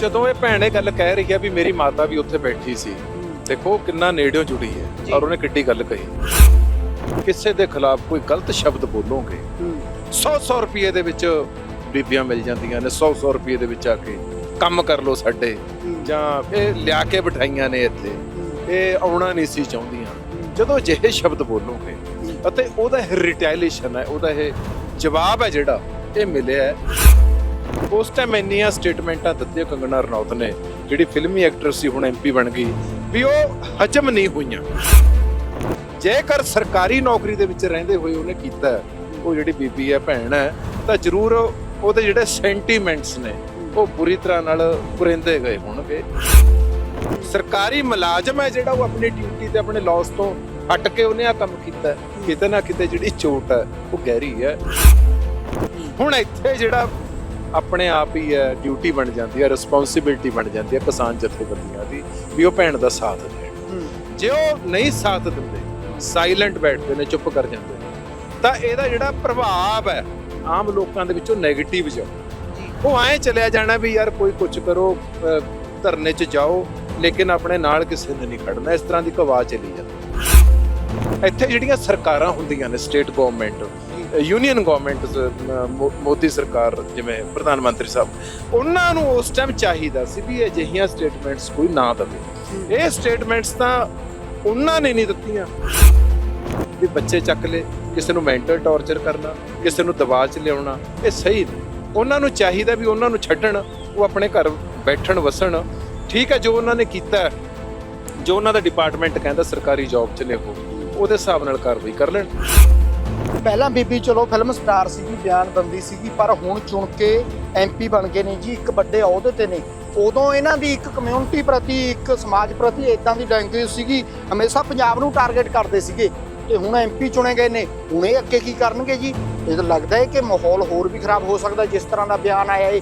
ਜਦੋਂ ਇਹ ਭੈਣ ਇਹ ਗੱਲ ਕਹਿ ਰਹੀ ਹੈ ਵੀ ਮੇਰੀ ਮਾਤਾ ਵੀ ਉੱਥੇ ਬੈਠੀ ਸੀ ਦੇਖੋ ਕਿੰਨਾ ਨੇੜਿਓਂ ਜੁੜੀ ਹੈ ਔਰ ਉਹਨੇ ਕਿੱਡੀ ਗੱਲ ਕਹੀ। ਕਿਸੇ ਦੇ ਖਿਲਾਫ ਕੋਈ ਗਲਤ ਸ਼ਬਦ ਬੋਲੋਗੇ 100 100 ਰੁਪਏ ਦੇ ਵਿੱਚ ਬੀਬੀਆਂ ਮਿਲ ਜਾਂਦੀਆਂ ਨੇ 100 100 ਰੁਪਏ ਦੇ ਵਿੱਚ ਆ ਕੇ ਕੰਮ ਕਰ ਲੋ ਸਾਡੇ ਜਾਂ ਇਹ ਲਿਆ ਕੇ ਬਿਠਾਈਆਂ ਨੇ ਇੱਥੇ ਇਹ ਆਉਣਾ ਨਹੀਂ ਸੀ ਚਾਹੁੰਦੀਆਂ। ਜਦੋਂ ਅਜਿਹੇ ਸ਼ਬਦ ਬੋਲੋਗੇ ਅਤੇ ਉਹਦਾ ਰਿਟੈਲੀਏਸ਼ਨ ਹੈ ਉਹਦਾ ਇਹ ਜਵਾਬ ਹੈ ਜਿਹੜਾ ਇਹ ਮਿਲਿਆ ਹੈ। ਉਸ ਟਾਈਮ ਇੰਨੀਆਂ ਸਟੇਟਮੈਂਟਾਂ ਦਿੱਤੀਆਂ ਕੰਗਣਾ ਰਣੌਤ ਨੇ, ਜਿਹੜੀ ਫਿਲਮੀ ਐਕਟਰ ਸੀ, ਹੁਣ ਐਮਪੀ ਬਣ ਗਈ, ਵੀ ਉਹ ਹਜਮ ਨਹੀਂ ਹੋਈਆਂ। ਜੇਕਰ ਸਰਕਾਰੀ ਨੌਕਰੀ ਦੇ ਵਿੱਚ ਰਹਿੰਦੇ ਹੋਏ ਉਹਨੇ ਕੀਤਾ, ਉਹ ਜਿਹੜੀ ਬੀਬੀ ਹੈ, ਭੈਣ ਹੈ, ਤਾਂ ਜ਼ਰੂਰ ਉਹਦੇ ਜਿਹੜੇ ਸੈਂਟੀਮੈਂਟਸ ਨੇ, ਉਹ ਬੁਰੀ ਤਰ੍ਹਾਂ ਨਾਲ ਪੁਰਿੰਦੇ ਗਏ ਹੋਣਗੇ। ਸਰਕਾਰੀ ਮੁਲਾਜ਼ਮ ਹੈ ਜਿਹੜਾ, ਉਹ ਆਪਣੀ ਡਿਊਟੀ ਤੇ ਆਪਣੇ ਲਾਸ ਤੋਂ ਹਟ ਕੇ ਉਹਨੇ ਆ ਕੰਮ ਕੀਤਾ। ਕਿਤੇ ਨਾ ਕਿਤੇ ਜਿਹੜੀ ਚੋਟ ਹੈ, ਉਹ ਗਹਿਰੀ ਹੈ। ਹੁਣ ਇੱਥੇ ਜਿਹੜਾ ਆਪਣੇ ਆਪ ਹੀ ਹੈ ਡਿਊਟੀ ਬਣ ਜਾਂਦੀ ਹੈ ਰਿਸਪੌਂਸਿਬਿਲਟੀ ਬਣ ਜਾਂਦੀ ਹੈ ਕਿਸਾਨ ਜਥੇਬੰਦੀਆਂ ਦੀ ਵੀ ਉਹ ਭੈਣ ਦਾ ਸਾਥ ਦੇਣ। ਜੇ ਉਹ ਨਹੀਂ ਸਾਥ ਦਿੰਦੇ ਸਾਇਲੈਂਟ ਬੈਠਦੇ ਨੇ ਚੁੱਪ ਕਰ ਜਾਂਦੇ ਨੇ ਤਾਂ ਇਹਦਾ ਜਿਹੜਾ ਪ੍ਰਭਾਵ ਹੈ ਆਮ ਲੋਕਾਂ ਦੇ ਵਿੱਚੋਂ 네ਗੇਟਿਵ ਜਾ। ਉਹ ਐਂ ਚਲਿਆ ਜਾਣਾ ਵੀ ਯਾਰ ਕੋਈ ਕੁਝ ਕਰੋ ਧਰਨੇ 'ਚ ਜਾਓ ਲੇਕਿਨ ਆਪਣੇ ਨਾਲ ਕਿਸੇ ਨੇ ਨਹੀਂ ਖੜਨਾ ਇਸ ਤਰ੍ਹਾਂ ਦੀ ਕਵਾ ਚਲੀ ਜਾਂਦੀ। ਇੱਥੇ ਜਿਹੜੀਆਂ ਸਰਕਾਰਾਂ ਹੁੰਦੀਆਂ ਨੇ state government union government Modi ਸਰਕਾਰ, ਜਿਵੇਂ ਪ੍ਰਧਾਨ ਮੰਤਰੀ ਸਾਹਿਬ, ਉਹਨਾਂ ਨੂੰ ਉਸ ਟਾਈਮ ਚਾਹੀਦਾ ਸੀ ਵੀ ਅਜਿਹੀਆਂ ਸਟੇਟਮੈਂਟਸ ਕੋਈ ਨਾ ਦੇਵੇ। ਇਹ ਸਟੇਟਮੈਂਟਸ ਤਾਂ ਉਹਨਾਂ ਨੇ ਨਹੀਂ ਦਿੱਤੀਆਂ। ਵੀ ਬੱਚੇ ਚੱਕ ਲੈ ਕਿਸੇ ਨੂੰ ਮੈਂਟਲ ਟੌਰਚਰ ਕਰਨਾ, ਕਿਸੇ ਨੂੰ ਦਬਾਅ 'ਚ ਲਿਆਉਣਾ, ਇਹ ਸਹੀ ਨਹੀਂ। ਉਹਨਾਂ ਨੂੰ ਚਾਹੀਦਾ ਵੀ ਉਹਨਾਂ ਨੂੰ ਛੱਡਣ, ਉਹ ਆਪਣੇ ਘਰ ਬੈਠਣ, ਵਸਣ। ਠੀਕ ਹੈ, ਜੋ ਉਹਨਾਂ ਨੇ ਕੀਤਾ ਜੋ ਉਹਨਾਂ ਦਾ ਡਿਪਾਰਟਮੈਂਟ ਕਹਿੰਦਾ ਸਰਕਾਰੀ ਜੌਬ 'ਚ ਨੇ ਉਹ, ਉਹਦੇ ਹਿਸਾਬ ਨਾਲ ਕਾਰਵਾਈ ਕਰ ਲੈਣ। ਪਹਿਲਾਂ ਬੀਬੀ ਚਲੋ ਫਿਲਮ ਸਟਾਰ ਸੀਗੀ ਬਿਆਨ ਦਿੰਦੀ ਸੀਗੀ ਪਰ ਹੁਣ ਚੁਣ ਕੇ ਐਮਪੀ ਬਣ ਗਏ ਨੇ ਜੀ ਇੱਕ ਵੱਡੇ ਅਹੁਦੇ ਤੇ ਨੇ। ਉਦੋਂ ਇਹਨਾਂ ਦੀ ਇੱਕ ਕਮਿਊਨਿਟੀ ਪ੍ਰਤੀ ਇੱਕ ਸਮਾਜ ਪ੍ਰਤੀ ਇਦਾਂ ਦੀ ਲੈਂਗੁਏਜ ਸੀਗੀ ਹਮੇਸ਼ਾ ਪੰਜਾਬ ਨੂੰ ਟਾਰਗੇਟ ਕਰਦੇ ਸੀਗੇ। ਤੇ ਹੁਣ ਐਮਪੀ ਚੁਣੇ ਗਏ ਨੇ। ਹੁਣ ਇਹ ਅੱਗੇ ਕੀ ਕਰਨਗੇ ਜੀ? ਇਹ ਤਾਂ ਲੱਗਦਾ ਹੈ ਕਿ ਮਾਹੌਲ ਹੋਰ ਵੀ ਖਰਾਬ ਹੋ ਸਕਦਾ ਜਿਸ ਤਰ੍ਹਾਂ ਦਾ ਬਿਆਨ ਆਇਆ ਹੈ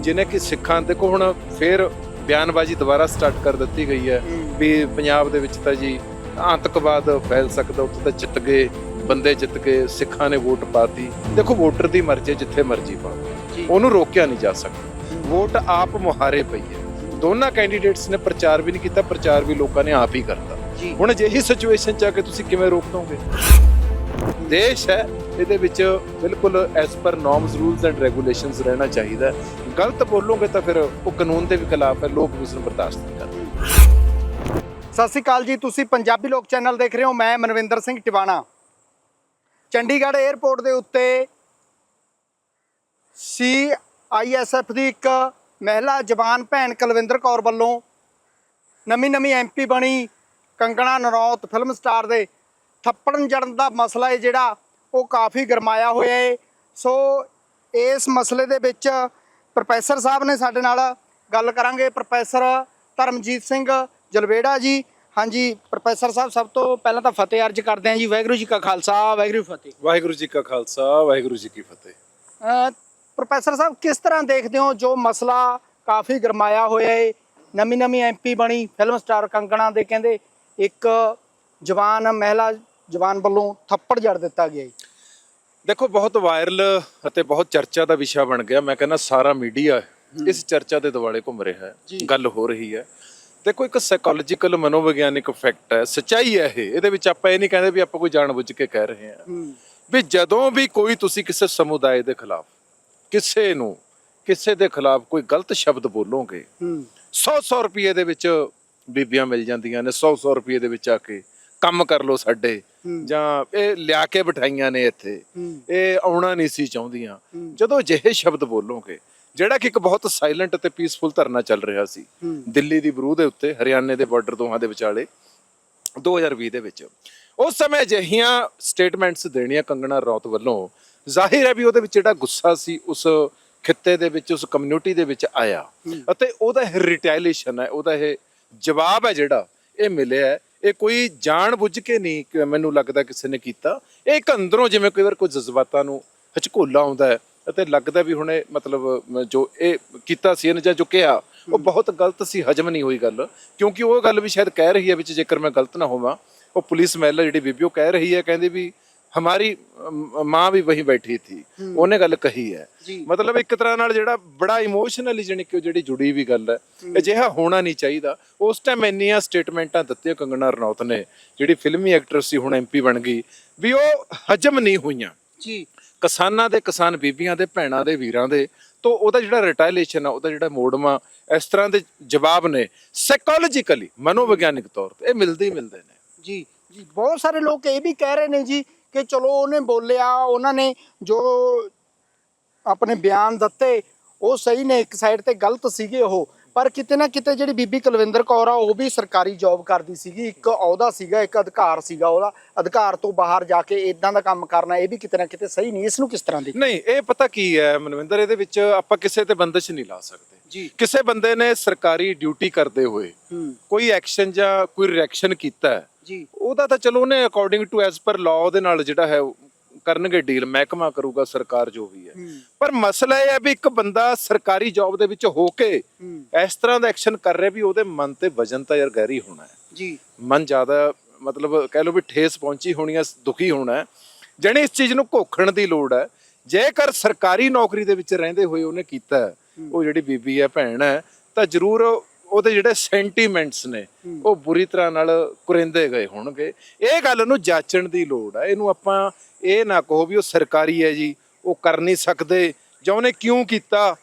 ਜਿਨੇ ਕਿ ਸਿੱਖਾਂ ਦੇਖੋ ਹੁਣ ਫੇਰ ਬਿਆਨਬਾਜ਼ੀ ਦੁਬਾਰਾ ਸਟਾਰਟ ਕਰ ਦਿੱਤੀ ਗਈ ਹੈ। ਵੀ ਪੰਜਾਬ ਦੇ ਵਿੱਚ ਤਾਂ ਜੀ ਆਤੰਕਵਾਦ ਫੈਲ ਸਕਦਾ ਉੱਥੇ ਤਾਂ ਜਿੱਤ ਗਏ। ਬੰਦੇ ਜਿੱਤ ਕੇ ਸਿੱਖਾਂ ਨੇ ਵੋਟ ਪਾਤੀ। ਦੇਖੋ ਵੋਟਰ ਦੀ ਮਰਜ਼ੀ ਜਿੱਥੇ ਮਰਜ਼ੀ ਪਾਵੇ ਜੀ। ਉਹਨੂੰ ਰੋਕਿਆ ਨਹੀਂ ਜਾ ਸਕਦਾ। ਵੋਟ ਆਪ ਮੁਹਾਰੇ ਪਈ ਹੈ। ਦੋਨਾਂ ਕੈਂਡੀਡੇਟਸ ਨੇ ਪ੍ਰਚਾਰ ਵੀ ਨਹੀਂ ਕੀਤਾ ਪ੍ਰਚਾਰ ਵੀ ਲੋਕਾਂ ਨੇ ਆਪ ਹੀ ਕਰਤਾ। ਜੀ। ਹੁਣ ਅਜਿਹੀ ਸਿਚੁਏਸ਼ਨ ਚ ਆ ਕੇ ਤੁਸੀਂ ਕਿਵੇਂ ਰੋਕ ਦੋਗੇ? ਦੇਸ਼ ਹੈ ਇਹਦੇ ਵਿੱਚ ਬਿਲਕੁਲ as per norms rules and regulations ਰਹਿਣਾ ਚਾਹੀਦਾ ਹੈ। ਗਲਤ ਬੋਲੋਗੇ ਤਾਂ ਫਿਰ ਉਹ ਕਾਨੂੰਨ ਦੇ ਵੀ ਖਿਲਾਫ ਹੈ ਲੋਕ ਵੀ ਉਸ ਨੂੰ ਬਰਦਾਸ਼ਤ ਨਹੀਂ ਕਰਦੇ। ਸਤਿ ਸ਼੍ਰੀ ਅਕਾਲ ਜੀ ਤੁਸੀਂ ਪੰਜਾਬੀ ਲੋਕ ਚੈਨਲ ਦੇਖ ਰਹੇ ਹੋ ਮੈਂ ਮਨਵਿੰਦਰ ਸਿੰਘ ਟਿਵਾਣਾ। ਚੰਡੀਗੜ੍ਹ 에ਅਰਪੋਰਟ ਦੇ ਉੱਤੇ ਸੀ ਆਈਐਸਐਫ ਦੀ ਇੱਕ ਮਹਿਲਾ ਜਵਾਨ ਭੈਣ ਕੁਲਵਿੰਦਰ ਕੌਰ ਵੱਲੋਂ ਨਵੀਂ ਨਵੀਂ ਐਮਪੀ ਬਣੀ ਕੰਗਣਾ ਨਰੌਤ ਫਿਲਮ ਸਟਾਰ ਦੇ। ਥੱਪੜਨ ਜੜਨ ਦਾ ਮਸਲਾ ਹੈ ਜਿਹੜਾ, ਉਹ ਕਾਫੀ ਗਰਮਾਇਆ ਹੋਇਆ ਹੈ ਸੋ ਇਸ ਮਸਲੇ ਦੇ ਵਿੱਚ ਪ੍ਰੋਫੈਸਰ ਸਾਹਿਬ ਨੇ ਸਾਡੇ ਨਾਲ ਗੱਲ ਕਰਾਂਗੇ। ਪ੍ਰੋਫੈਸਰ ਧਰਮਜੀਤ ਸਿੰਘ ਜਲਵੇੜਾ ਜੀ ਹਾਂਜੀ ਪ੍ਰੋਫੈਸਰ ਸਾਹਿਬ ਸਭ ਤੋਂ ਪਹਿਲਾਂ ਤਾਂ ਫਤਿਹ ਅਰਜ ਕਰਦੇ ਹਾਂ ਜੀ ਵਾਹਿਗੁਰੂ ਜੀ ਕਾ ਖਾਲਸਾ ਵਾਹਿਗੁਰੂ ਫਤਿਹ। ਵਾਹਿਗੁਰੂ ਜੀ ਕਾ ਖਾਲਸਾ ਵਾਹਿਗੁਰੂ ਜੀ ਕੀ ਫਤਿਹ। ਪ੍ਰੋਫੈਸਰ ਸਾਹਿਬ ਕਿਸ ਤਰ੍ਹਾਂ ਦੇਖਦੇ ਹੋ ਜੋ ਮਸਲਾ ਕਾਫੀ ਗਰਮਾਇਆ ਹੋਇਆ ਹੈ ਨਵੀਂ ਨਵੀਂ ਐਮਪੀ ਬਣੀ ਫਿਲਮ ਸਟਾਰ ਕੰਗਣਾ ਦੇ ਕਹਿੰਦੇ ਇੱਕ ਜਵਾਨ ਮਹਿਲਾ ਜਵਾਨ ਵੱਲੋਂ ਥੱਪੜ ਜੜ ਦਿੱਤਾ ਗਿਆ ਹੈ ਦੇਖੋ ਬਹੁਤ ਵਾਇਰਲ ਅਤੇ ਬਹੁਤ ਚਰਚਾ ਦਾ ਵਿਸ਼ਾ ਬਣ ਗਿਆ। ਮੈਂ ਕਹਿੰਦਾ ਸਾਰਾ ਮੀਡੀਆ ਇਸ ਚਰਚਾ ਦੇ ਦੁਆਲੇ ਘੁੰਮ ਰਿਹਾ ਹੈ। ਗੱਲ ਹੋ ਰਹੀ ਹੈ। ਦੇਖੋ ਇੱਕ ਸਾਈਕੋਲੋਜੀਕਲ ਮਨੋਵਿਗਿਆਨਿਕ ਫੈਕਟ ਹੈ ਸੱਚਾਈ ਹੈ ਇਹ। ਇਹਦੇ ਵਿੱਚ ਆਪਾਂ ਇਹ ਨਹੀਂ ਕਹਿੰਦੇ ਵੀ ਆਪਾਂ ਕੋਈ ਜਾਣਬੁੱਝ ਕੇ ਕਹਿ ਰਹੇ ਹਾਂ। ਵੀ ਜਦੋਂ ਵੀ ਕੋਈ ਤੁਸੀਂ ਕਿਸੇ ਸਮੁਦਾਇ ਦੇ ਖਿਲਾਫ ਕਿਸੇ ਨੂੰ ਕਿਸੇ ਦੇ ਖਿਲਾਫ ਕੋਈ ਗਲਤ ਸ਼ਬਦ ਬੋਲੋਗੇ ਹੂੰ। 100 100 ਰੁਪਏ ਦੇ ਵਿੱਚ ਬੀਬੀਆਂ ਮਿਲ ਜਾਂਦੀਆਂ ਨੇ 100 100 ਰੁਪਏ ਦੇ ਵਿੱਚ ਆ ਕੇ ਕੰਮ ਕਰ ਲੋ ਸਾਡੇ। ਜਾਂ ਇਹ ਲਿਆ ਕੇ ਬਿਠਾਈਆਂ ਨੇ ਇੱਥੇ ਇਹ ਆਉਣਾ ਨਹੀਂ ਸੀ ਚਾਹੁੰਦੀਆਂ। ਜਦੋਂ ਅਜਿਹੇ ਸ਼ਬਦ ਬੋਲੋਗੇ ਜਿਹੜਾ ਕਿ ਇੱਕ ਬਹੁਤ ਸਾਇਲੈਂਟ ਤੇ ਪੀਸਫੁਲ ਧਰਨਾ ਚੱਲ ਰਿਹਾ ਸੀ। ਦਿੱਲੀ ਦੀ ਬਰੂ ਦੇ ਉੱਤੇ ਹਰਿਆਣੇ ਦੇ ਬਾਰਡਰ ਦੋਹਾਂ ਦੇ ਵਿਚਾਲੇ 2020 ਦੇ ਵਿੱਚ। ਉਸ ਸਮੇਂ ਅਜਿਹੀਆਂ ਸਟੇਟਮੈਂਟਸ ਦੇਣੀਆਂ ਕੰਗਣਾ ਰੌਤ ਵੱਲੋਂ ਜ਼ਾਹਿਰ ਹੈ ਵੀ ਉਹਦੇ ਵਿੱਚ ਜਿਹੜਾ ਗੁੱਸਾ ਸੀ ਉਸ ਖਿੱਤੇ ਦੇ ਵਿੱਚ ਉਸ ਕਮਿਊਨਿਟੀ ਦੇ ਵਿੱਚ ਆਇਆ। ਅਤੇ ਉਹਦਾ ਰਿਟੈਲੀਏਸ਼ਨ ਹੈ ਉਹਦਾ ਇਹ ਜਵਾਬ ਹੈ ਜਿਹੜਾ ਇਹ ਮਿਲਿਆ ਹੈ। ਇਹ ਕੋਈ ਜਾਣ ਬੁੱਝ ਕੇ ਨਹੀਂ ਮੈਨੂੰ ਲੱਗਦਾ ਕਿਸੇ ਨੇ ਕੀਤਾ। ਇਹ ਇੱਕ ਅੰਦਰੋਂ ਜਿਵੇਂ ਕਈ ਵਾਰ ਕੋਈ ਜਜ਼ਬਾਤਾਂ ਨੂੰ ਹਚਕੋਲਾ ਆਉਂਦਾ ਹੈ ਅਤੇ ਲੱਗਦਾ ਵੀ ਹੁਣੇ ਮਤਲਬ ਜੋ ਇਹ ਕੀਤਾ ਸੀ ਇਹਨੇ ਜਾਂ ਜੋ ਉਹ ਬਹੁਤ ਗਲਤ ਸੀ ਹਜਮ ਨਹੀਂ ਹੋਈ ਗੱਲ। ਕਿਉਂਕਿ ਉਹ ਗੱਲ ਵੀ ਸ਼ਾਇਦ ਕਹਿ ਰਹੀ ਹੈ ਵਿੱਚ ਜੇਕਰ ਮੈਂ ਗਲਤ ਨਾ ਹੋਵਾਂ ਉਹ ਪੁਲਿਸ ਮਹਿਲਾ ਜਿਹੜੀ ਬੀਬੀ ਉਹ ਕਹਿ ਰਹੀ ਹੈ ਕਹਿੰਦੀ ਵੀ ਹਮਾਰੀ ਮਾਂ ਵੀ ਵਹੀਂ ਬੈਠੀ ਥੀ। ਉਹਨੇ ਗੱਲ ਕਹੀ ਹੈ। ਮਤਲਬ ਇੱਕ ਤਰ੍ਹਾਂ ਨਾਲ ਜਿਹੜਾ ਬੜਾ ਇਮੋਸ਼ਨਲੀ ਜਣੀ ਕਿ ਜਿਹੜੀ ਜੁੜੀ ਵੀ ਗੱਲ ਹੈ ਅਜਿਹਾ ਹੋਣਾ ਨਹੀਂ ਚਾਹੀਦਾ। ਉਸ ਟਾਈਮ ਇੰਨੀਆਂ ਸਟੇਟਮੈਂਟਾਂ ਦਿੱਤੀਆਂ ਕੰਗਣਾ ਰਣੌਤ ਨੇ ਜਿਹੜੀ ਫਿਲਮੀ ਐਕਟਰਸ ਸੀ ਹੁਣ ਐਮਪੀ ਬਣ ਗਈ ਵੀ ਉਹ ਹਜਮ ਨਹੀਂ ਹੋਈਆਂ। ਜੀ। ਕਿਸਾਨਾਂ ਦੇ, ਕਿਸਾਨ ਬੀਬੀਆਂ ਦੇ, ਭੈਣਾਂ ਦੇ, ਵੀਰਾਂ ਦੇ, ਤੋਂ ਉਹਦਾ ਜਿਹੜਾ ਰਿਟਾਇਲੇਸ਼ਨ ਆ, ਉਹਦਾ ਜਿਹੜਾ ਮੋੜਮਾ, ਇਸ ਤਰ੍ਹਾਂ ਦੇ ਜਵਾਬ ਨੇ ਸਾਈਕੋਲੋਜੀਕਲੀ ਮਨੋਵਿਗਿਆਨਿਕ ਤੌਰ ਤੇ। ਇਹ ਮਿਲਦੇ ਹੀ ਮਿਲਦੇ ਨੇ। ਜੀ ਜੀ, ਬਹੁਤ ਸਾਰੇ ਲੋਕ ਇਹ ਵੀ ਕਹਿ ਰਹੇ ਨੇ ਜੀ ਕਿ ਚਲੋ ਉਹਨੇ ਬੋਲਿਆ, ਉਹਨਾਂ ਨੇ ਜੋ ਆਪਣੇ ਬਿਆਨ ਦਿੱਤੇ, ਉਹ ਸਹੀ ਨੇ, ਇੱਕ ਸਾਈਡ ਤੇ ਗਲਤ ਸੀਗੇ ਉਹ। ਪਰ ਕਿਤੇ ਨਾ ਕਿਤੇ ਜਿਹੜੀ ਬੀਬੀ ਕੁਲਵਿੰਦਰ ਕੌਰ ਆ ਉਹ ਵੀ ਸਰਕਾਰੀ ਜੌਬ ਕਰਦੀ ਸੀਗੀ। ਇੱਕ ਅਹੁਦਾ ਸੀਗਾ ਇੱਕ ਅਧਿਕਾਰ ਸੀਗਾ ਉਹਦਾ। ਅਧਿਕਾਰ ਤੋਂ ਬਾਹਰ ਜਾ ਕੇ ਇਦਾਂ ਦਾ ਕੰਮ ਕਰਨਾ ਇਹ ਵੀ ਕਿਤੇ ਨਾ ਕਿਤੇ ਸਹੀ ਨਹੀਂ। ਇਸ ਨੂੰ ਕਿਸ ਤਰ੍ਹਾਂ ਦੇ ਨਹੀਂ ਇਹ ਪਤਾ ਕੀ ਹੈ ਮਨਵਿੰਦਰ ਇਹਦੇ ਵਿੱਚ ਆਪਾਂ ਕਿਸੇ ਤੇ ਬੰਦਸ਼ ਨਹੀਂ ਲਾ ਸਕਦੇ। ਜੀ। ਕਿਸੇ ਬੰਦੇ ਨੇ ਸਰਕਾਰੀ ਡਿਊਟੀ ਕਰਦੇ ਹੋਏ ਕੋਈ ਐਕਸ਼ਨ ਜਾਂ ਕੋਈ ਰਿਐਕਸ਼ਨ ਕੀਤਾ ਜੀ। ਉਹਦਾ ਤਾਂ ਚਲੋ ਉਹਨੇ according to as per law ਦੇ ਨਾਲ ਜਿਹੜਾ ਹੈ ਕਰਨਗੇ ਡੀਲ ਮਹਿਕਮਾ ਕਰੂਗਾ ਸਰਕਾਰ ਜੋ ਵੀ ਹੈ। ਪਰ ਮਸਲਾ ਇਹ ਹੈ ਵੀ ਇੱਕ ਬੰਦਾ ਸਰਕਾਰੀ ਜੌਬ ਦੇ ਵਿੱਚ ਹੋ ਕੇ ਇਸ ਤਰ੍ਹਾਂ ਦਾ ਐਕਸ਼ਨ ਕਰ ਰਿਹਾ ਵੀ ਉਹਦੇ ਮਨ ਤੇ ਵਜਨ ਤਾਂ ਯਾਰ ਗਹਿਰੀ ਹੋਣਾ ਹੈ। ਜੀ। ਮਨ ਜ਼ਿਆਦਾ ਮਤਲਬ ਕਹਿ ਲਓ ਵੀ ਠੇਸ ਪਹੁੰਚੀ ਹੋਣੀ ਹੈ ਦੁਖੀ ਹੋਣਾ ਹੈ। ਜਣੇ ਇਸ ਚੀਜ਼ ਨੂੰ ਘੋਖਣ ਦੀ ਲੋੜ ਹੈ ਜੇਕਰ ਸਰਕਾਰੀ ਨੌਕਰੀ ਦੇ ਵਿੱਚ ਰਹਿੰਦੇ ਹੋਏ ਉਹਨੇ ਕੀਤਾ ਉਹ ਜਿਹੜੀ ਬੀਬੀ ਹੈ ਭੈਣ ਹੈ ਤਾਂ ਜ਼ਰੂਰ ਉਹਦੇ ਜਿਹੜੇ ਸੈਂਟੀਮੈਂਟਸ ਨੇ ਉਹ ਬੁਰੀ ਤਰ੍ਹਾਂ ਨਾਲ ਕੁਰਿੰਦੇ ਗਏ ਹੋਣਗੇ। ਇਹ ਗੱਲ ਨੂੰ ਜਾਚਣ ਦੀ ਲੋੜ ਹੈ ਇਹਨੂੰ ਆਪਾਂ ਇਹ ਨਾ ਕਹੋ ਵੀ ਉਹ ਸਰਕਾਰੀ ਹੈ ਜੀ ਉਹ ਕਰ ਨਹੀਂ ਸਕਦੇ। ਜਾਂ ਉਹਨੇ ਕਿਉਂ ਕੀਤਾ?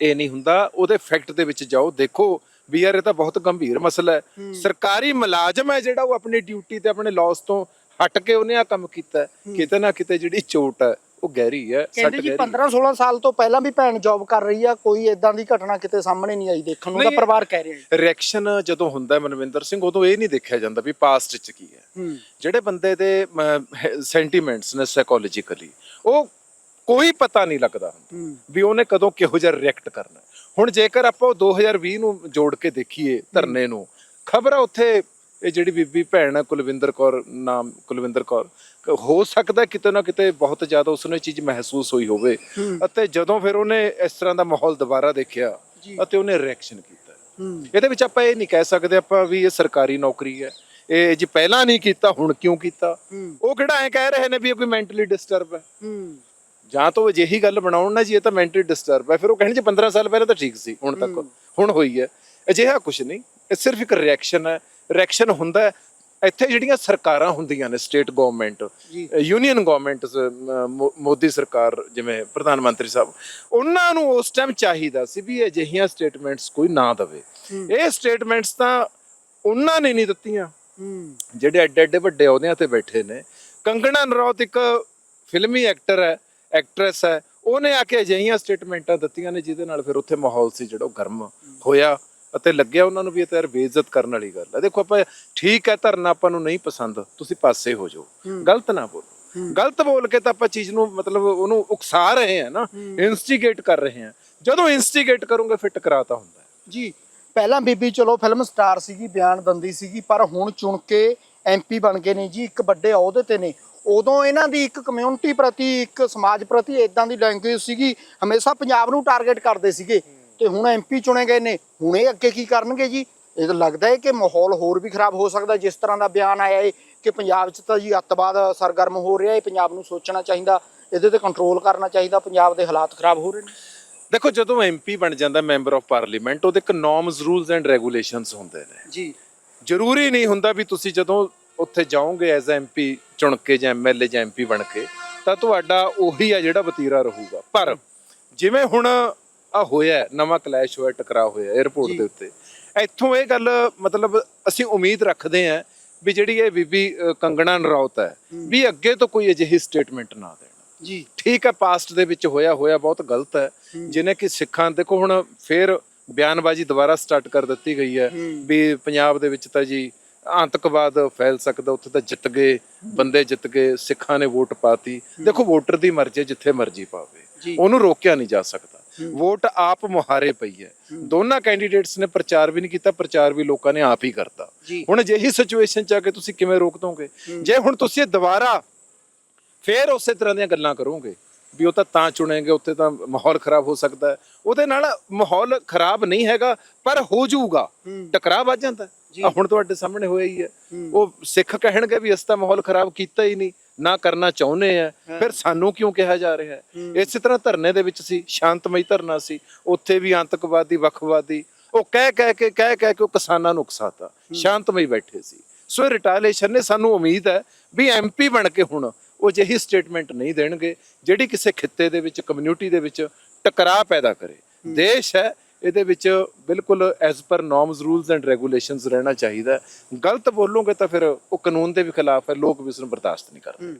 ਇਹ ਨਹੀਂ ਹੁੰਦਾ। ਉਹਦੇ ਫੈਕਟ ਦੇ ਵਿੱਚ ਜਾਓ ਦੇਖੋ ਵੀ ਯਾਰ ਇਹ ਤਾਂ ਬਹੁਤ ਗੰਭੀਰ ਮਸਲਾ ਹੈ। ਸਰਕਾਰੀ ਮੁਲਾਜ਼ਮ ਹੈ ਜਿਹੜਾ ਉਹ ਆਪਣੀ ਡਿਊਟੀ ਤੇ ਆਪਣੇ ਲਾਸ ਤੋਂ ਹਟ ਕੇ ਉਹਨੇ ਆ ਕੰਮ ਕੀਤਾ। ਕਿਤੇ ਨਾ ਕਿਤੇ ਜਿਹੜੀ ਚੋਟ ਹੈ ਉਹ ਗਹਿਰੀ ਹੈ ਸੱਟ ਕਹਿੰਦੇ ਜੀ ਗਹਿਰੀ। 15 16 ਸਾਲ ਤੋਂ ਪਹਿਲਾਂ ਵੀ ਭੈਣ ਜੌਬ ਕਰ ਰਹੀ ਆ ਕੋਈ ਇਦਾਂ ਦੀ ਘਟਨਾ ਕਿਤੇ ਸਾਹਮਣੇ ਨਹੀਂ ਆਈ ਦੇਖਣ ਨੂੰ ਨਹੀਂ, ਪਰਿਵਾਰ ਕਹਿ ਰਿਹਾ ਹੈ ਰਿਐਕਸ਼ਨ ਜਦੋਂ ਹੁੰਦਾ ਹੈ ਮਨਵਿੰਦਰ ਸਿੰਘ ਉਦੋਂ ਇਹ ਨਹੀਂ ਦੇਖਿਆ ਜਾਂਦਾ ਵੀ ਪਾਸਟ 'ਚ ਕੀ ਹੈ। ਹੂੰ। ਜਿਹੜੇ ਬੰਦੇ ਦੇ ਸੈਂਟੀਮੈਂਟਸ ਨੇ ਸਾਈਕੋਲੋਜੀਕਲੀ ਉਹ ਕੋਈ ਪਤਾ ਨਹੀਂ ਲੱਗਦਾ ਹੁੰਦਾ ਹੂੰ। ਵੀ ਉਹਨੇ ਕਦੋਂ ਕਿਹੋ ਜਿਹਾ ਰਿਐਕਟ ਕਰਨਾ ਹੈ। ਹੁਣ ਜੇਕਰ ਆਪਾਂ ਉਹ 2020 ਨੂੰ ਜੋੜ ਕੇ ਦੇਖੀਏ ਧਰਨੇ ਨੂੰ ਖਬਰ ਉੱਥੇ ਇਹ ਜਿਹੜੀ ਬੀਬੀ ਭੈਣ ਹੈ ਕੁਲਵਿੰਦਰ ਕੌਰ ਨਾਮ ਕੁਲਵਿੰਦਰ ਕੌਰ ਹੋ ਸਕਦਾ ਕਿਤੇ ਨਾ ਕਿਤੇ ਬਹੁਤ ਜ਼ਿਆਦਾ ਉਸਨੂੰ ਇਹ ਚੀਜ਼ ਮਹਿਸੂਸ ਹੋਈ ਹੋਵੇ। ਅਤੇ ਜਦੋਂ ਫਿਰ ਉਹਨੇ ਇਸ ਤਰ੍ਹਾਂ ਦਾ ਮਾਹੌਲ ਦੁਬਾਰਾ ਦੇਖਿਆ। ਅਤੇ ਉਹਨੇ ਰਿਐਕਸ਼ਨ ਕੀਤਾ। ਇਹਦੇ ਵਿੱਚ ਆਪਾਂ ਇਹ ਨਹੀਂ ਕਹਿ ਸਕਦੇ ਆਪਾਂ ਵੀ ਇਹ ਸਰਕਾਰੀ ਨੌਕਰੀ ਹੈ। ਇਹ ਜੀ ਪਹਿਲਾਂ ਨਹੀਂ ਕੀਤਾ ਹੁਣ ਕਿਉਂ ਕੀਤਾ? ਉਹ ਕਿਹੜਾ ਐ ਕਹਿ ਰਹੇ ਨੇ ਵੀ ਇਹ ਕੋਈ ਮੈਂਟਲੀ ਡਿਸਟਰਬ ਹੈ। ਹੂੰ। ਜਾਂ ਤਾਂ ਉਹ ਅਜਿਹੀ ਗੱਲ ਬਣਾਉਣ ਨਾ ਜੀ ਇਹ ਤਾਂ ਮੈਂਟਲੀ ਡਿਸਟਰਬ ਹੈ। ਫਿਰ ਉਹ ਕਹਿਣ ਜੀ 15 ਸਾਲ ਪਹਿਲਾਂ ਤਾਂ ਠੀਕ ਸੀ ਹੁਣ ਤੱਕ ਹੁਣ ਹੋਈ ਹੈ। ਅਜਿਹਾ ਕੁਝ ਨਹੀਂ। ਇਹ ਸਿਰਫ ਇੱਕ ਰਿਐਕਸ਼ਨ ਹੈ। ਰਿਐਕਸ਼ਨ ਹੁੰਦਾ ਇੱਥੇ ਜਿਹੜੀਆਂ ਸਰਕਾਰਾਂ ਹੁੰਦੀਆਂ ਨੇ state government. Union government Modi ਸਰਕਾਰ ਜਿਵੇਂ ਪ੍ਰਧਾਨ ਮੰਤਰੀ ਸਾਹਿਬ ਉਹਨਾਂ ਨੂੰ ਉਸ ਟਾਈਮ ਚਾਹੀਦਾ ਸੀ ਵੀ ਅਜਿਹੀਆਂ ਸਟੇਟਮੈਂਟਸ ਕੋਈ ਨਾ ਦਵੇ। ਇਹ ਸਟੇਟਮੈਂਟਸ ਤਾਂ ਉਹਨਾਂ ਨੇ ਨਹੀਂ ਦਿੱਤੀਆਂ। ਜਿਹੜੇ ਐਡੇ ਐਡੇ ਵੱਡੇ ਅਹੁਦਿਆਂ ਤੇ ਬੈਠੇ ਨੇ। ਕੰਗਣਾ ਨਰੌਤ ਇੱਕ ਫਿਲਮੀ ਐਕਟਰ ਹੈ ਐਕਟਰੈਸ ਹੈ। ਉਹਨੇ ਆ ਕੇ ਅਜਿਹੀਆਂ ਸਟੇਟਮੈਂਟਾਂ ਦਿੱਤੀਆਂ ਨੇ ਜਿਹਦੇ ਨਾਲ ਫਿਰ ਉੱਥੇ ਮਾਹੌਲ ਸੀ ਜਿਹੜਾ ਗਰਮ ਹੋਇਆ। ਅਤੇ ਲੱਗਿਆ ਉਹਨਾਂ ਨੂੰ ਵੀ ਇਹ ਤਾਂ ਯਾਰ ਬੇਇੱਜ਼ਤ ਕਰਨ ਵਾਲੀ ਗੱਲ ਹੈ ਦੇਖੋ ਆਪਾਂ ਠੀਕ ਹੈ ਧਰਨਾ ਆਪਾਂ ਨੂੰ ਨਹੀਂ ਪਸੰਦ ਤੁਸੀਂ ਪਾਸੇ ਹੋ ਜਾਓ। ਗਲਤ ਨਾ ਬੋਲੋ। ਗਲਤ ਬੋਲ ਕੇ ਤਾਂ ਆਪਾਂ ਚੀਜ਼ ਨੂੰ ਮਤਲਬ ਉਹਨੂੰ ਉਕਸਾ ਰਹੇ ਹਾਂ ਨਾ ਇਨਸਟੀਗੇਟ ਕਰ ਰਹੇ ਹਾਂ। ਜਦੋਂ ਇਨਸਟੀਗੇਟ ਕਰੋਗੇ ਫਿਰ ਟਕਰਾਤਾ ਹੁੰਦਾ ਜੀ ਪਹਿਲਾਂ ਬੀਬੀ ਚਲੋ ਫਿਲਮ ਸਟਾਰ ਸੀਗੀ ਬਿਆਨ ਦੰਦੀ ਸੀਗੀ ਪਰ ਹੁਣ ਚੁਣ ਕੇ ਐਮਪੀ ਬਣ ਗਏ ਨੇ ਜੀ ਇੱਕ ਵੱਡੇ ਅਹੁਦੇ ਤੇ ਨੇ। ਉਦੋਂ ਇਹਨਾਂ ਦੀ ਇੱਕ ਕਮਿਊਨਿਟੀ ਪ੍ਰਤੀ ਇੱਕ ਸਮਾਜ ਪ੍ਰਤੀ ਇਦਾਂ ਦੀ ਲੈਂਗੁਏਜ ਸੀਗੀ ਹਮੇਸ਼ਾ ਪੰਜਾਬ ਨੂੰ ਟਾਰਗੇਟ ਕਰਦੇ ਸੀਗੇ। ਤੇ ਹੁਣ ਐਮਪੀ ਚੁਣੇ ਗਏ ਨੇ। ਹੁਣ ਇਹ ਅੱਗੇ ਕੀ ਕਰਨਗੇ ਜੀ? ਇਹ ਤਾਂ ਲੱਗਦਾ ਹੈ ਕਿ ਮਾਹੌਲ ਹੋਰ ਵੀ ਖਰਾਬ ਹੋ ਸਕਦਾ। ਜਿਸ ਤਰ੍ਹਾਂ ਦਾ ਬਿਆਨ ਆਇਆ ਹੈ ਕਿ ਪੰਜਾਬ 'ਚ ਤਾਂ ਜੀ ਅੱਤਵਾਦ ਸਰਗਰਮ ਹੋ ਰਿਹਾ ਹੈ ਪੰਜਾਬ ਨੂੰ ਸੋਚਣਾ ਚਾਹੀਦਾ ਇਹਦੇ ਤੇ ਕੰਟਰੋਲ ਕਰਨਾ ਚਾਹੀਦਾ ਪੰਜਾਬ ਦੇ ਹਾਲਾਤ ਖਰਾਬ ਹੋ ਰਹੇ ਨੇ। ਦੇਖੋ ਜਦੋਂ ਐਮਪੀ ਬਣ ਜਾਂਦਾ ਮੈਂਬਰ ਆਫ ਪਾਰਲੀਮੈਂਟ ਉਹਦੇ ਇੱਕ ਨੋਰਮਸ ਰੂਲਸ ਐਂਡ ਰੈਗੂਲੇਸ਼ਨਸ ਹੁੰਦੇ ਨੇ। ਜੀ। ਜ਼ਰੂਰੀ ਨਹੀਂ ਹੁੰਦਾ ਵੀ ਤੁਸੀਂ ਜਦੋਂ ਉੱਥੇ ਜਾਓਗੇ ਐਜ਼ ਐਮਪੀ ਚੁਣ ਕੇ ਜਾਂ ਐਮਐਲਏ ਜਾਂ ਐਮਪੀ ਬਣ ਕੇ ਤਾਂ ਤੁਹਾਡਾ ਉਹੀ ਆ ਜਿਹੜਾ ਵਤੀਰਾ ਰਹੂਗਾ। ਪਰ ਜਿਵੇਂ ਹੁਣ ਆ ਹੋਇਆ ਨਵਾਂ ਕਲੈਸ਼ ਹੋਇਆ ਟਕਰਾਅ ਹੋਇਆ 에어ਪੋਰਟ ਦੇ ਉੱਤੇ। ਇੱਥੋਂ ਇਹ ਗੱਲ ਮਤਲਬ ਅਸੀਂ ਉਮੀਦ ਰੱਖਦੇ ਹਾਂ ਵੀ ਜਿਹੜੀ ਇਹ ਬੀਬੀ ਕੰਗਣਾ ਨਰੌਤ ਹੈ ਵੀ ਅੱਗੇ ਤੋਂ ਕੋਈ ਅਜਿਹੀ ਸਟੇਟਮੈਂਟ ਨਾ ਦੇਣ। ਜੀ। ਠੀਕ ਹੈ ਪਾਸਟ ਦੇ ਵਿੱਚ ਹੋਇਆ ਹੋਇਆ ਬਹੁਤ ਗਲਤ ਹੈ। ਜਿਹਨੇ ਕਿ ਸਿੱਖਾਂ ਦੇਖੋ ਹੁਣ ਫੇਰ ਬਿਆਨਬਾਜ਼ੀ ਦੁਬਾਰਾ ਸਟਾਰਟ ਕਰ ਦਿੱਤੀ ਗਈ ਹੈ ਵੀ ਪੰਜਾਬ ਦੇ ਵਿੱਚ ਤਾਂ ਜੀ ਆਤੰਕਵਾਦ ਫੈਲ ਸਕਦਾ ਉੱਥੇ ਤਾਂ ਜਿੱਤ ਗਏ ਬੰਦੇ ਜਿੱਤ ਗਏ ਸਿੱਖਾਂ ਨੇ ਵੋਟ ਪਾਤੀ। ਦੇਖੋ ਵੋਟਰ ਦੀ ਮਰਜ਼ੀ ਜਿੱਥੇ ਮਰਜ਼ੀ ਪਾਵੇ। ਉਹਨੂੰ ਰੋਕਿਆ ਨਹੀਂ ਜਾ ਸਕਦਾ। ਵੋਟ ਆਪ ਮੁਹਾਰੇ ਪਈ ਹੈ। ਦੋਨਾਂ ਕੈਂਡੀਡੇਟਸ ਨੇ ਪ੍ਰਚਾਰ ਵੀ ਨਹੀਂ ਕੀਤਾ ਪ੍ਰਚਾਰ ਵੀ ਲੋਕਾਂ ਨੇ ਆਪ ਹੀ ਕਰਤਾ। ਹੁਣ ਅਜਿਹੀ ਸਿਚੁਏਸ਼ਨ ਚ ਆ ਕੇ ਤੁਸੀਂ ਕਿਵੇਂ ਰੋਕ ਦੋਗੇ? ਜੇ ਹੁਣ ਤੁਸੀਂ ਇਹ ਦੁਬਾਰਾ ਫੇਰ ਉਸੇ ਤਰ੍ਹਾਂ ਦੀਆਂ ਗੱਲਾਂ ਕਰੋਗੇ ਵੀ ਉਹ ਤਾਂ ਤਾਂ ਚੁਣੇਗੇ ਉੱਥੇ ਤਾਂ ਮਾਹੌਲ ਖਰਾਬ ਹੋ ਸਕਦਾ ਹੈ। ਉਹਦੇ ਨਾਲ ਮਾਹੌਲ ਖਰਾਬ ਨਹੀਂ ਹੈਗਾ ਪਰ ਹੋ ਜਾਊਗਾ। ਟਕਰਾਅ ਵੱਜ ਜਾਂਦਾ ਆ ਹੁਣ ਤੁਹਾਡੇ ਸਾਹਮਣੇ ਹੋਇਆ ਹੀ ਹੈ। ਉਹ ਸਿੱਖ ਕਹਿਣਗੇ ਵੀ ਇਸ ਤਾਂ ਮਾਹੌਲ ਖਰਾਬ ਕੀਤਾ ਹੀ ਨਹੀਂ ਨਾ ਕਰਨਾ ਚਾਹੁੰਦੇ ਆ। ਫਿਰ ਸਾਨੂੰ ਕਿਉਂ ਕਿਹਾ ਜਾ ਰਿਹਾ ਹੈ? ਇਸੇ ਤਰ੍ਹਾਂ ਧਰਨੇ ਦੇ ਵਿੱਚ ਸੀ ਸ਼ਾਂਤਮਈ ਧਰਨਾ ਸੀ ਉੱਥੇ ਵੀ ਆਤੰਕਵਾਦੀ ਵੱਖਵਾਦੀ ਉਹ ਕਹਿ ਕਹਿ ਕੇ ਕਹਿ ਕਹਿ ਕੇ ਉਹ ਕਿਸਾਨਾਂ ਨੂੰ ਉਕਸਾਤਾ। ਸ਼ਾਂਤਮਈ ਬੈਠੇ ਸੀ। ਸੋ ਰਿਟਾਲੀਏਸ਼ਨ ਨੇ ਸਾਨੂੰ ਉਮੀਦ ਹੈ ਵੀ ਐਮਪੀ ਬਣ ਕੇ ਹੁਣ ਉਹ ਜਿਹੀ ਸਟੇਟਮੈਂਟ ਨਹੀਂ ਦੇਣਗੇ ਜਿਹੜੀ ਕਿਸੇ ਖਿੱਤੇ ਦੇ ਵਿੱਚ ਕਮਿਊਨਿਟੀ ਦੇ ਵਿੱਚ ਟਕਰਾਅ ਪੈਦਾ ਕਰੇ। ਦੇਸ਼ ਹੈ ਇਹਦੇ ਵਿੱਚ ਬਿਲਕੁਲ as per norms rules and regulations ਰਹਿਣਾ ਚਾਹੀਦਾ ਗਲਤ ਬੋਲੋਗੇ ਤਾਂ ਫਿਰ ਉਹ ਕਾਨੂੰਨ ਦੇ ਵੀ ਖਿਲਾਫ ਹੈ, ਲੋਕ ਵੀ ਉਸ ਨੂੰ ਬਰਦਾਸ਼ਤ ਨਹੀਂ ਕਰਦੇ।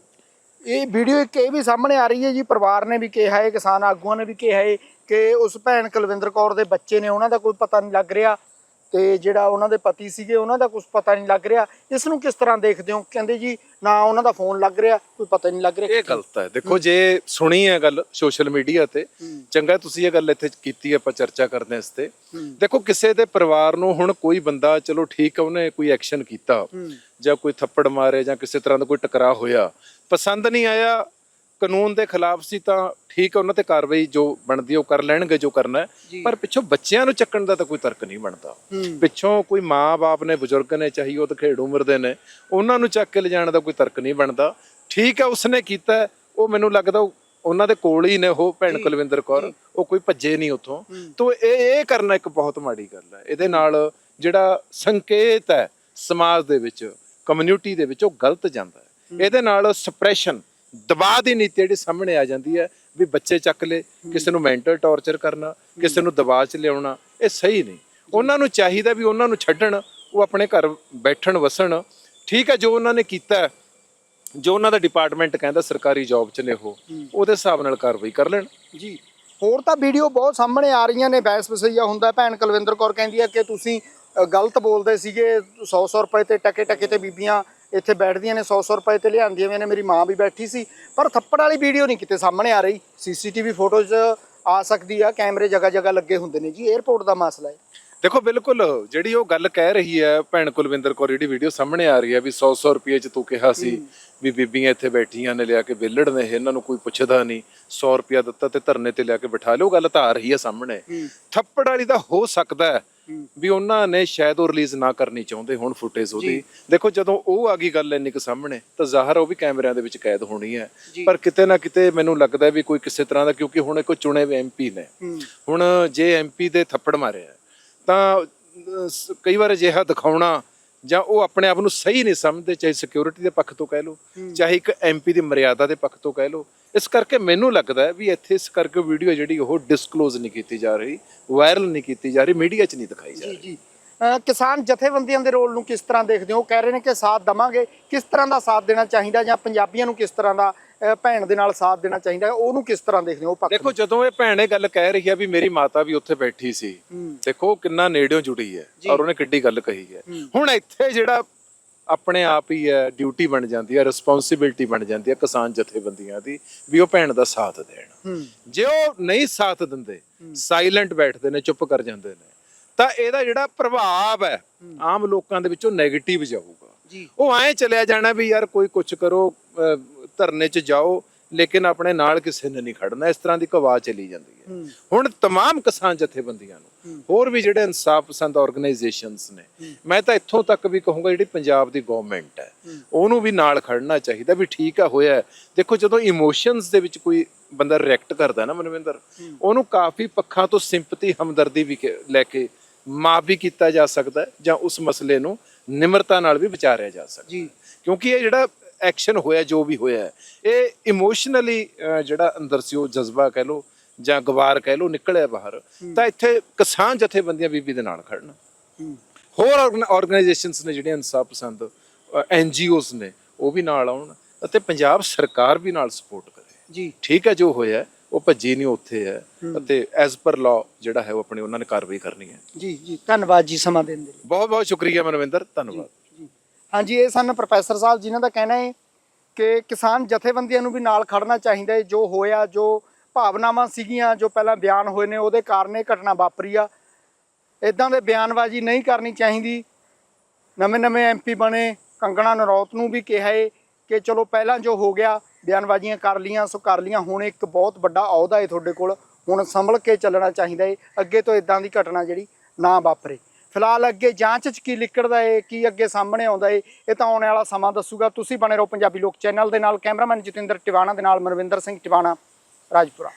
ਇਹ ਵੀਡੀਓ ਇੱਕ ਇਹ ਵੀ ਸਾਹਮਣੇ ਆ ਰਹੀ ਹੈ ਜੀ, ਪਰਿਵਾਰ ਨੇ ਵੀ ਕਿਹਾ ਹੈ, ਕਿਸਾਨ ਆਗੂਆਂ ਨੇ ਵੀ ਕਿਹਾ ਹੈ ਕਿ ਉਸ ਭੈਣ ਕੁਲਵਿੰਦਰ ਕੌਰ ਦੇ ਬੱਚੇ ਨੇ, ਉਹਨਾਂ ਦਾ ਕੋਈ ਪਤਾ ਨਹੀਂ ਲੱਗ ਰਿਹਾ ਤੇ ਜਿਹੜਾ ਉਹਨਾਂ ਦੇ ਪਤੀ ਸੀਗੇ ਉਹਨਾਂ ਦਾ ਕੁਝ ਪਤਾ ਨਹੀਂ ਲੱਗ ਰਿਹਾ। ਇਸ ਨੂੰ ਕਿਸ ਤਰ੍ਹਾਂ ਦੇਖਦੇ ਹੋ? ਕਹਿੰਦੇ ਜੀ ਨਾ ਉਹਨਾਂ ਦਾ ਫੋਨ ਲੱਗ ਰਿਹਾ ਕੋਈ ਪਤਾ ਨਹੀਂ ਲੱਗ ਰਿਹਾ। ਇਹ ਗਲਤ ਹੈ। ਦੇਖੋ ਜੇ ਸੁਣੀ ਹੈ ਗੱਲ ਸੋਸ਼ਲ ਮੀਡੀਆ ਤੇ ਚੰਗਾ ਤੁਸੀਂ ਇਹ ਗੱਲ ਇੱਥੇ ਕੀਤੀ ਹੈ, ਆਪਾਂ ਚਰਚਾ ਕਰਦੇ ਹਾਂ ਇਸ ਤੇ। ਦੇਖੋ ਕਿਸੇ ਦੇ ਪਰਿਵਾਰ ਨੂੰ ਹੁਣ ਕੋਈ ਬੰਦਾ ਚਲੋ ਠੀਕ ਹੈ ਉਹਨੇ ਕੋਈ ਐਕਸ਼ਨ ਕੀਤਾ। ਜਾਂ ਕੋਈ ਥੱਪੜ ਮਾਰੇ ਜਾਂ ਕਿਸੇ ਤਰ੍ਹਾਂ ਦਾ ਕੋਈ ਟਕਰਾਅ ਹੋਇਆ। ਪਸੰਦ ਨਹੀਂ ਆਇਆ ਕਾਨੂੰਨ ਦੇ ਖਿਲਾਫ ਸੀ ਤਾਂ ਠੀਕ ਹੈ ਉਹਨਾਂ ਤੇ ਕਾਰਵਾਈ ਜੋ ਬਣਦੀ ਉਹ ਕਰ ਲੈਣਗੇ ਜੋ ਕਰਨਾ ਹੈ। ਪਰ ਪਿੱਛੋਂ ਬੱਚਿਆਂ ਨੂੰ ਚੱਕਣ ਦਾ ਤਾਂ ਕੋਈ ਤਰਕ ਨਹੀਂ ਬਣਦਾ। ਪਿੱਛੋਂ ਕੋਈ ਮਾਂ-ਬਾਪ ਨੇ ਬਜ਼ੁਰਗ ਨੇ ਚਾਹੀ ਉਹ ਤਾਂ ਖੇੜ ਉਮਰ ਦੇ ਨੇ ਉਹਨਾਂ ਨੂੰ ਚੱਕ ਕੇ ਲਿਜਾਣ ਦਾ ਕੋਈ ਤਰਕ ਨਹੀਂ ਬਣਦਾ। ਠੀਕ ਹੈ ਉਸਨੇ ਕੀਤਾ ਹੈ, ਉਹ ਮੈਨੂੰ ਲੱਗਦਾ ਉਹ- ਉਹਨਾਂ ਦੇ ਕੋਲ ਹੀ ਨੇ ਉਹ ਭੈਣ ਕੁਲਵਿੰਦਰ ਕੌਰ। ਉਹ ਕੋਈ ਭੱਜੇ ਨਹੀਂ ਉੱਥੋਂ। ਤੋਂ ਇਹ ਇਹ ਕਰਨਾ ਇੱਕ ਬਹੁਤ ਮਾੜੀ ਗੱਲ ਹੈ। ਇਹਦੇ ਨਾਲ ਜਿਹੜਾ ਸੰਕੇਤ ਹੈ ਸਮਾਜ ਦੇ ਵਿੱਚ ਕਮਿਊਨਿਟੀ ਦੇ ਵਿੱਚ ਉਹ ਗਲਤ ਜਾਂਦਾ ਹੈ। ਇਹਦੇ ਨਾਲ ਸਪਰੈਸ਼ਨ ਦਬਾਅ ਦੀ ਨੀਤੀ ਜਿਹੜੀ ਸਾਹਮਣੇ ਆ ਜਾਂਦੀ ਹੈ ਵੀ ਬੱਚੇ ਚੱਕ ਲੈ ਕਿਸੇ ਨੂੰ ਮੈਂਟਲ ਟੌਰਚਰ ਕਰਨਾ ਕਿਸੇ ਨੂੰ ਦਬਾਅ 'ਚ ਲਿਆਉਣਾ ਇਹ ਸਹੀ ਨਹੀਂ। ਉਹਨਾਂ ਨੂੰ ਚਾਹੀਦਾ ਵੀ ਉਹਨਾਂ ਨੂੰ ਛੱਡਣ ਉਹ ਆਪਣੇ ਘਰ ਬੈਠਣ ਵਸਣ। ਠੀਕ ਹੈ ਜੋ ਉਹਨਾਂ ਨੇ ਕੀਤਾ ਜੋ ਉਹਨਾਂ ਦਾ ਡਿਪਾਰਟਮੈਂਟ ਕਹਿੰਦਾ ਸਰਕਾਰੀ ਜੌਬ 'ਚ ਨੇ ਉਹ ਉਹਦੇ ਹਿਸਾਬ ਨਾਲ ਕਾਰਵਾਈ ਕਰ ਲੈਣ। ਜੀ। ਹੋਰ ਤਾਂ ਵੀਡੀਓ ਬਹੁਤ ਸਾਹਮਣੇ ਆ ਰਹੀਆਂ ਨੇ ਬੈਸ ਵਸਈਆ ਹੁੰਦਾ। ਭੈਣ ਕੁਲਵਿੰਦਰ ਕੌਰ ਕਹਿੰਦੀ ਹੈ ਕਿ ਤੁਸੀਂ ਗਲਤ ਬੋਲਦੇ ਸੀਗੇ 100-100 ਰੁਪਏ ਤੇ ਟਕੇ ਟਕੇ ਤੇ ਬੀਬੀਆਂ ਇੱਥੇ ਬੈਠਦੀਆਂ ਨੇ 100-100 ਰੁਪਏ ਤੇ ਲਿਆਂਦੀਆਂ ਵੀ ਨੇ ਮੇਰੀ ਮਾਂ ਵੀ ਬੈਠੀ ਸੀ। ਪਰ ਥੱਪੜ ਵਾਲੀ ਵੀਡੀਓ ਨਹੀਂ ਕਿਤੇ ਸਾਹਮਣੇ ਆ ਰਹੀ। ਸੀਸੀਟੀਵੀ ਫੋਟੋਜ਼ ਆ ਸਕਦੀ ਆ ਕੈਮਰੇ ਜਗ੍ਹਾ ਜਗ੍ਹਾ ਲੱਗੇ ਹੁੰਦੇ ਨੇ ਜੀ 에어ਪੋਰਟ ਦਾ ਮਸਲਾ ਹੈ। ਦੇਖੋ ਬਿਲਕੁਲ ਜਿਹੜੀ ਉਹ ਗੱਲ ਕਹਿ ਰਹੀ ਹੈ ਭੈਣ ਕੁਲਵਿੰਦਰ ਕੌਰ ਜਿਹੜੀ ਵੀਡੀਓ ਸਾਹਮਣੇ ਆ ਰਹੀ ਹੈ ਵੀ 100-100 ਰੁਪਏ ਚ ਤੂੰ ਕਿਹਾ ਸੀ ਵੀ ਬੀਬੀਆਂ ਇੱਥੇ ਬੈਠੀਆਂ ਨੇ ਲਿਆ ਕੇ ਵਿਹਲੜ ਨੇ ਇਹਨਾਂ ਨੂੰ ਕੋਈ ਪੁੱਛਦਾ ਨਹੀਂ। 100 ਰੁਪਿਆ ਦਿੱਤਾ ਤੇ ਧਰਨੇ ਤੇ ਲਿਆ ਕੇ ਬਿਠਾ ਲਿਓ ਗੱਲ ਤਾਂ ਆ ਰਹੀ ਹੈ ਸਾਹਮਣੇ। ਥੱਪੜ ਵਾਲੀ ਤਾਂ ਹੋ ਸਕਦਾ ਹੈ ਵੀ ਉਹਨਾਂ ਨੇ ਸ਼ਾਇਦ ਉਹ ਰਿਲੀਜ਼ ਨਾ ਕਰਨੀ ਚਾਹੁੰਦੇ ਹੁਣ ਫੁਟੇਜ ਉਹਦੀ। ਦੇਖੋ ਜਦੋਂ ਉਹ ਆ ਗਈ ਗੱਲ ਇੰਨੀ ਕੁ ਸਾਹਮਣੇ ਤਾਂ ਜ਼ਾਹਰ ਉਹ ਵੀ ਕੈਮਰਿਆਂ ਦੇ ਵਿੱਚ ਕੈਦ ਹੋਣੀ ਹੈ। ਪਰ ਕਿਤੇ ਨਾ ਕਿਤੇ ਮੈਨੂੰ ਲੱਗਦਾ ਵੀ ਕੋਈ ਕਿਸੇ ਤਰ੍ਹਾਂ ਦਾ ਕਿਉਂਕਿ ਹੁਣ ਕੋਈ ਚੁਣੇ ਹੋਏ ਐਮਪੀ ਨੇ। ਹੁਣ ਜੇ ਐਮਪੀ ਦੇ ਥੱਪੜ ਮਾਰਿਆ ਤਾਂ ਕਈ ਵਾਰ ਅਜਿਹਾ ਦਿਖਾਉਣਾ ਜਾਂ ਉਹ ਆਪਣੇ ਆਪ ਨੂੰ ਸਹੀ ਨਹੀਂ ਸਮਝਦੇ ਚਾਹੇ ਸਿਕਿਉਰਿਟੀ ਦੇ ਪੱਖ ਤੋਂ ਕਹਿ ਲਓ ਚਾਹੇ ਇੱਕ ਐਮਪੀ ਦੀ ਮਰਿਆਦਾ ਦੇ ਪੱਖ ਤੋਂ ਕਹਿ ਲਓ ਇਸ ਕਰਕੇ ਮੈਨੂੰ ਲੱਗਦਾ ਵੀ ਇੱਥੇ ਇਸ ਕਰਕੇ ਵੀਡੀਓ ਜਿਹੜੀ ਉਹ ਡਿਸਕਲੋਜ਼ ਨਹੀਂ ਕੀਤੀ ਜਾ ਰਹੀ ਵਾਇਰਲ ਨਹੀਂ ਕੀਤੀ ਜਾ ਰਹੀ ਮੀਡੀਆ 'ਚ ਨਹੀਂ ਦਿਖਾਈ ਜਾ ਰਹੀ। ਜੀ। ਅ, ਕਿਸਾਨ ਜਥੇਬੰਦੀਆਂ ਦੇ ਰੋਲ ਨੂੰ ਕਿਸ ਤਰ੍ਹਾਂ ਦੇਖਦੇ ਹੋ? ਉਹ ਕਹਿ ਰਹੇ ਨੇ ਕਿ ਸਾਥ ਦਵਾਂਗੇ। ਕਿਸ ਤਰ੍ਹਾਂ ਦਾ ਸਾਥ ਦੇਣਾ ਚਾਹੀਦਾ ਜਾਂ ਪੰਜਾਬੀਆਂ ਨੂੰ ਕਿਸ ਤਰ੍ਹਾਂ ਦਾ ਭੈਣ ਦੇ ਨਾਲ ਸਾਥ ਦੇਣਾ ਚਾਹੀਦਾ ਉਹਨੂੰ ਕਿਸ ਤਰ੍ਹਾਂ ਦੇਖਦੇ ਹੋ ਪੱਖ ਦੇਖੋ ਜਦੋਂ ਇਹ ਭੈਣ ਇਹ ਗੱਲ ਕਹਿ ਰਹੀ ਹੈ ਵੀ ਮੇਰੀ ਮਾਤਾ ਵੀ ਉੱਥੇ ਬੈਠੀ ਸੀ ਦੇਖੋ ਕਿੰਨਾ ਨੇੜਿਓਂ ਜੁੜੀ ਹੈ ਔਰ ਉਹਨੇ ਕਿੱਡੀ ਗੱਲ ਕਹੀ ਹੈ। ਹੁਣ ਇੱਥੇ ਜਿਹੜਾ ਆਪਣੇ ਆਪ ਹੀ ਹੈ ਡਿਊਟੀ ਬਣ ਜਾਂਦੀ ਹੈ ਰਿਸਪੌਂਸਿਬਿਲਟੀ ਬਣ ਜਾਂਦੀ ਹੈ ਕਿਸਾਨ ਜਥੇਬੰਦੀਆਂ ਦੀ ਵੀ ਉਹ ਭੈਣ ਦਾ ਸਾਥ ਦੇਣ। ਜੇ ਉਹ ਨਹੀਂ ਸਾਥ ਦਿੰਦੇ ਸਾਇਲੈਂਟ ਬੈਠਦੇ ਨੇ ਚੁੱਪ ਕਰ ਜਾਂਦੇ ਨੇ ਤਾਂ ਇਹਦਾ ਜਿਹੜਾ ਪ੍ਰਭਾਵ ਹੈ ਆਮ ਲੋਕਾਂ ਦੇ ਵਿੱਚੋਂ 네ਗੇਟਿਵ ਜਾਊਗਾ ਉਹ ਐਂ ਚਲਿਆ ਜਾਣਾ ਵੀ ਯਾਰ ਕੋਈ ਕੁਛ ਕਰੋ ਧਰਨੇ 'ਚ ਜਾਓ ਲੇਕਿਨ ਆਪਣੇ ਨਾਲ ਕਿਸੇ ਨੇ ਨਹੀਂ ਖੜਨਾ ਇਸ ਤਰ੍ਹਾਂ ਦੀ ਕਵਾ ਚਲੀ ਜਾਂਦੀ ਹੈ ਹੁਣ तमाम ਕਿਸਾਨ ਜਥੇਬੰਦੀਆਂ ਨੂੰ ਹੋਰ ਵੀ ਜਿਹੜੇ ਇਨਸਾਫ ਪਸੰਦ ਆਰਗੇਨਾਈਜੇਸ਼ਨਸ ਨੇ ਮੈਂ ਤਾਂ ਇੱਥੋਂ ਤੱਕ ਵੀ ਕਹੂੰਗਾ ਜਿਹੜੀ ਪੰਜਾਬ ਦੀ ਗਵਰਨਮੈਂਟ ਹੈ ਉਹਨੂੰ ਵੀ ਨਾਲ ਖੜਨਾ ਚਾਹੀਦਾ ਵੀ ਠੀਕ ਆ ਹੋਇਆ ਹੈ। ਦੇਖੋ ਜਦੋਂ ਇਮੋਸ਼ਨਸ ਦੇ ਵਿੱਚ ਕੋਈ ਬੰਦਾ ਰਿਐਕਟ ਕਰਦਾ ਨਾ ਮਨਵਿੰਦਰ ਉਹਨੂੰ ਕਾਫੀ ਪੱਖਾਂ ਤੋਂ ਸਿੰਪਥੀ ਹਮਦਰਦੀ ਵੀ ਕੇ- ਲੈ ਕੇ ਮਾਫ ਵੀ ਕੀਤਾ ਜਾ ਸਕਦਾ ਹੈ ਜਾਂ ਉਸ ਮਸਲੇ ਨੂੰ ਨਿਮਰਤਾ ਨਾਲ ਵੀ ਵਿਚਾਰਿਆ ਜਾ ਸਕਦਾ ਜੀ ਕਿਉਂਕਿ ਇਹ ਜਿਹੜਾ ਐਕਸ਼ਨ ਹੋਇਆ ਜੋ ਵੀ ਹੋਇਆ ਇਹ ਇਮੋਸ਼ਨਲੀ ਜਿਹੜਾ ਅੰਦਰ ਸੀ ਉਹ ਜਜ਼ਬਾ ਕਹਿ ਲੋ ਜਾਂ ਗਵਾਰ ਕਹਿ ਲੋ ਨਿਕਲਿਆ ਬਾਹਰ ਤਾਂ ਇੱਥੇ ਕਿਸਾਨ ਜਥੇਬੰਦੀਆਂ ਬੀਬੀ ਦੇ ਨਾਲ ਖੜਨ। ਹੋਰ ਆਰਗੇਨਾਈਜੇਸ਼ਨਸ ਨੇ ਜਿਹੜੀਆਂ ਇਨਸਾਫ ਪਸੰਦ ਐਨਜੀਓਜ਼ ਨੇ ਉਹ ਵੀ ਨਾਲ ਆਉਣ ਅਤੇ ਪੰਜਾਬ ਸਰਕਾਰ ਵੀ ਨਾਲ ਸਪੋਰਟ ਕਰੇ। ਜੀ। ਠੀਕ ਹੈ ਜੋ ਹੋਇਆ ਉਹ ਭੱਜੀ ਨਹੀਂ ਉੱਥੇ ਹੈ ਅਤੇ ਐਜ਼ ਪਰ ਲਾਅ ਜਿਹੜਾ ਹੈ ਉਹ ਆਪਣੀ ਉਹਨਾਂ ਨੇ ਕਾਰਵਾਈ ਕਰਨੀ ਹੈ। ਜੀ ਜੀ। ਧੰਨਵਾਦ ਜੀ ਸਮਾਂ ਦੇਣ ਦੇ ਲਈ। ਬਹੁਤ ਬਹੁਤ ਸ਼ੁਕਰੀਆ ਮਨਵਿੰਦਰ ਧੰਨਵਾਦ। ਹਾਂਜੀ, ਇਹ ਸਨ ਪ੍ਰੋਫੈਸਰ ਸਾਹਿਬ ਜਿਨ੍ਹਾਂ ਦਾ ਕਹਿਣਾ ਹੈ ਕਿ ਕਿਸਾਨ ਜਥੇਬੰਦੀਆਂ ਨੂੰ ਵੀ ਨਾਲ ਖੜਨਾ ਚਾਹੀਦਾ ਹੈ। ਜੋ ਹੋਇਆ, ਜੋ ਭਾਵਨਾਵਾਂ ਸੀਗੀਆਂ, ਜੋ ਪਹਿਲਾਂ ਬਿਆਨ ਹੋਏ ਨੇ, ਉਹਦੇ ਕਾਰਨ ਇਹ ਘਟਨਾ ਵਾਪਰੀ ਆ। ਇਦਾਂ ਦੇ ਬਿਆਨਬਾਜ਼ੀ ਨਹੀਂ ਕਰਨੀ ਚਾਹੀਦੀ। ਨਵੇਂ ਨਵੇਂ ਐਮਪੀ ਬਣੇ, ਕੰਗਣਾ ਨਰੌਤ ਨੂੰ ਵੀ ਕਿਹਾ ਏ ਕਿ ਚਲੋ ਪਹਿਲਾਂ ਜੋ ਹੋ ਗਿਆ, ਬਿਆਨਬਾਜ਼ੀਆਂ ਕਰ ਲੀਆਂ ਸੋ ਕਰ ਲੀਆਂ ਹੁਣ ਇੱਕ ਬਹੁਤ ਵੱਡਾ ਅਹੁਦਾ ਏ ਤੁਹਾਡੇ ਕੋਲ। ਹੁਣ ਸੰਭਲ ਕੇ ਚੱਲਣਾ ਚਾਹੀਦਾ ਏ ਅੱਗੇ ਤੋਂ ਇਦਾਂ ਦੀ ਘਟਨਾ ਜਿਹੜੀ ਨਾ ਵਾਪਰੇ। ਫਿਲਹਾਲ ਅੱਗੇ ਜਾਂਚ 'ਚ ਕੀ ਲਿਕੜਦਾ ਏ, ਕੀ ਅੱਗੇ ਸਾਹਮਣੇ ਆਉਂਦਾ ਏ, ਇਹ ਤਾਂ ਆਉਣ ਵਾਲਾ ਸਮਾਂ ਦੱਸੂਗਾ। ਤੁਸੀਂ ਬਣੇ ਰਹੋ ਪੰਜਾਬੀ ਲੋਕ ਚੈਨਲ ਦੇ ਨਾਲ, ਕੈਮਰਾਮੈਨ ਜਤਿੰਦਰ ਟਿਵਾਣਾ ਦੇ ਨਾਲ, ਮਨਵਿੰਦਰ ਸਿੰਘ ਟਿਵਾਣਾ, ਰਾਜਪੁਰਾ।